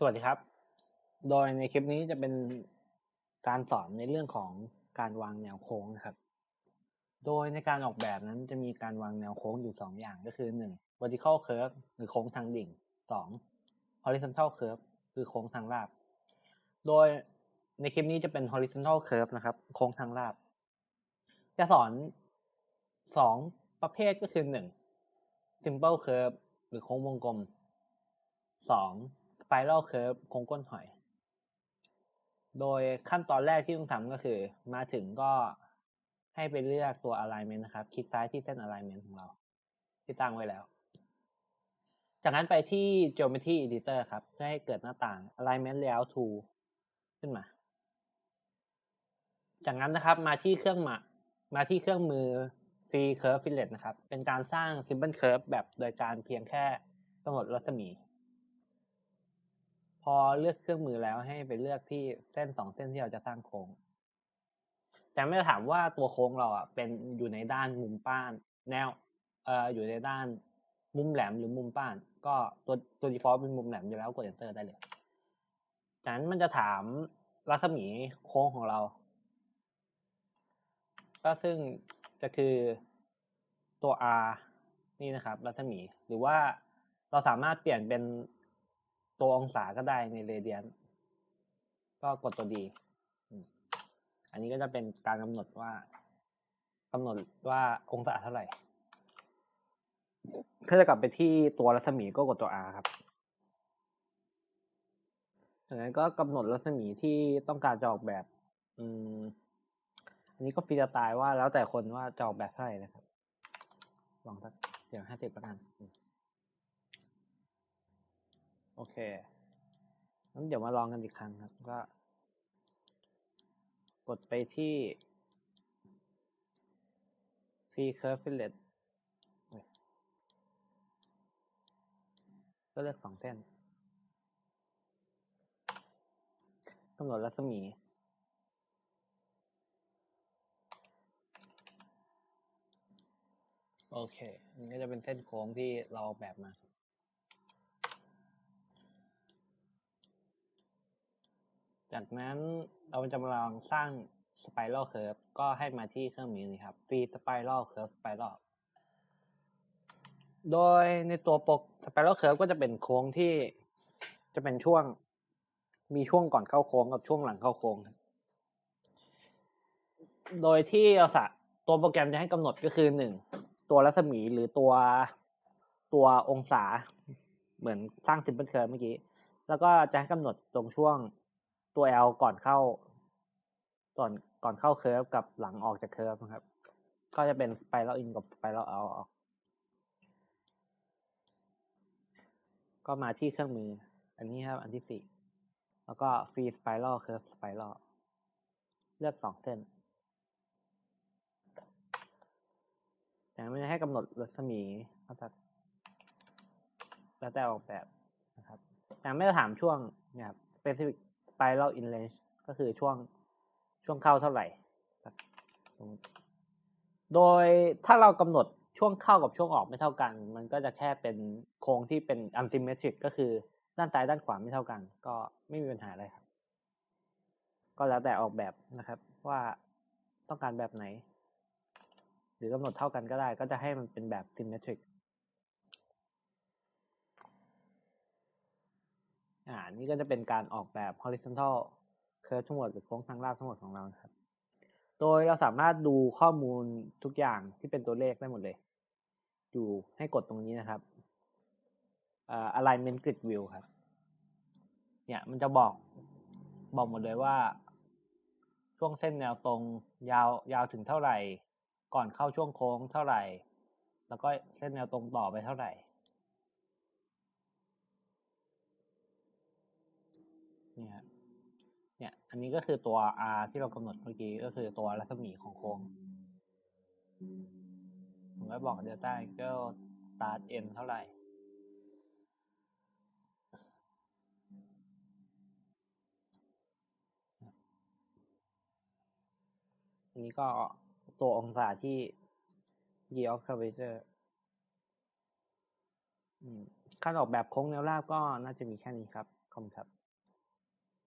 สวัสดีครับ โดยในคลิปนี้จะเป็นการสอนในเรื่องของการวางแนวโค้งนะครับ โดยในการออกแบบนั้นจะมีการวางแนวโค้งอยู่ 2 อย่างก็คือ 1. vertical curve หรือโค้งทางดิ่ง 2. horizontal curve คือโค้งทางราบ โดยในคลิปนี้จะเป็น horizontal curve นะครับ โค้งทางราบ จะสอน 2 ประเภทก็คือ 1. simple curve หรือโค้งวงกลม 2. Spiral curve โค้งก้นหอย โดยขั้นตอนแรกที่ต้องทำก็คือ มาถึงก็ให้ไปเลือกตัว alignment นะครับ คลิกซ้ายที่เส้น alignment ของเรา ที่ตั้งไว้แล้ว จากนั้นไปที่ geometry editor ครับ เพื่อให้เกิดหน้าต่าง alignment layout tool ขึ้นมา จากนั้นนะครับมาที่เครื่องมามาที่เครื่องมือ free curve fillet นะครับ เป็นการสร้าง simple curve แบบโดยการเพียงแค่กำหนดรัศมี พอเลือกเครื่องมือแล้วให้ไปเลือกที่เส้นสองเส้นที่เราจะสร้างโค้ง แต่ไม่ได้ถามว่าตัวโค้งเราอะเป็นอยู่ในด้านมุมป้าน แนวเอ่ออยู่ในด้านมุมแหลมหรือมุมป้าน ก็ตัวตัว default เป็นมุมแหลมอยู่แล้วกด enter ได้เลยจากนั้นมันจะถามรัศมีโค้งของเรา ก็ซึ่งจะคือตัว r นี่นะครับ รัศมีหรือว่าเราสามารถเปลี่ยนเป็น ตัวองศาก็ได้ในเรเดียนก็กดตัว D อืมอันนี้ก็จะเป็นการกำหนดว่ากำหนดว่าองศาเท่าไหร่ ถ้าจะกลับไปที่ตัวรัศมีก็กดตัว R ครับจากนั้นก็กำหนดรัศมีที่ต้องการจะออกแบบ อืม อันนี้ก็ฟรีสไตล์ว่าแล้วแต่คนว่าจะออกแบบเท่าไหร่นะครับ ลองสักเสียงห้าสิบประกัน โอเคงั้นเดี๋ยวมาลองกันอีกครั้งครับ ก็ กดไปที่ free curve fillet ก็เลือกสองเส้นกำหนดรัศมีโอเคอันนี้ก็จะเป็นเส้นโค้งที่เราออกแบบมาครับ จากนั้นเราจะมาลองสร้าง spiral curve ก็ให้มาที่เครื่องมือนี้ครับ free spiral curve spiral โดยในตัวโปร spiral curve ก็จะเป็นโค้งที่จะเป็นช่วงมีช่วงก่อนเข้าโค้งกับช่วงหลังเข้าโค้ง โดยที่เราสะตัวโปรแกรมจะให้กำหนดก็คือหนึ่งตัวรัศมีหรือตัวตัวองศาเหมือนสร้าง simple curve เมื่อกี้ แล้วก็จะให้กำหนดตรงช่วง ตัว L ก่อนเข้าก่อนก่อนเข้าเคิร์ฟกับหลังออกจากเคิร์ฟนะครับ ก็จะเป็น spiral in กับ spiral out ออกก็มาที่เครื่องมือ อันนี้ครับ อันที่สี่แล้วก็ free spiral curve spiral เลือกสองเส้นแต่ไม่ให้กำหนดรัศมีเอาสักแล้วแต่ออกแบบนะครับแต่ไม่ได้ถามช่วงเนี่ยครับ specific spiral in range ก็คือช่วงช่วงเข้าเท่าไหร่ โดยถ้าเรากำหนดช่วงเข้ากับช่วงออกไม่เท่ากัน มันก็จะแค่เป็นโค้งที่เป็น unsymmetric ก็คือด้านซ้ายด้านขวาไม่เท่ากัน ก็ไม่มีปัญหาอะไรครับ ก็แล้วแต่ออกแบบนะครับว่าต้องการแบบไหน หรือกำหนดเท่ากันก็ได้ ก็จะให้มันเป็นแบบ symmetric อ่า นี่ก็จะเป็นการออกแบบ horizontal curve ทั้งหมดหรือโค้งทางราบทั้งหมดของเราครับ โดยเราสามารถดูข้อมูลทุกอย่างที่เป็นตัวเลขได้หมดเลย อยู่ให้กดตรงนี้นะครับอ alignment grid view ครับ เนี่ยมันจะบอกบอกหมดเลยว่า ช่วงเส้นแนวตรงยาวยาวถึงเท่าไหร่ ก่อนเข้าช่วงโค้งเท่าไหร่ แล้วก็เส้นแนวตรงต่อไปเท่าไหร่ เนี่ยครับเนี่ย อันนี้ก็คือตัว r ที่เรากำหนดเมื่อกี้ก็คือตัวรัศมีของโค้งผมก็บอก delta angle start n เท่าไหร่ อันนี้ก็ตัวองศาที่ y of curvature อืมการออกแบบโค้งแนวราบก็น่าจะมีแค่นี้ครับ ขอบคุณครับ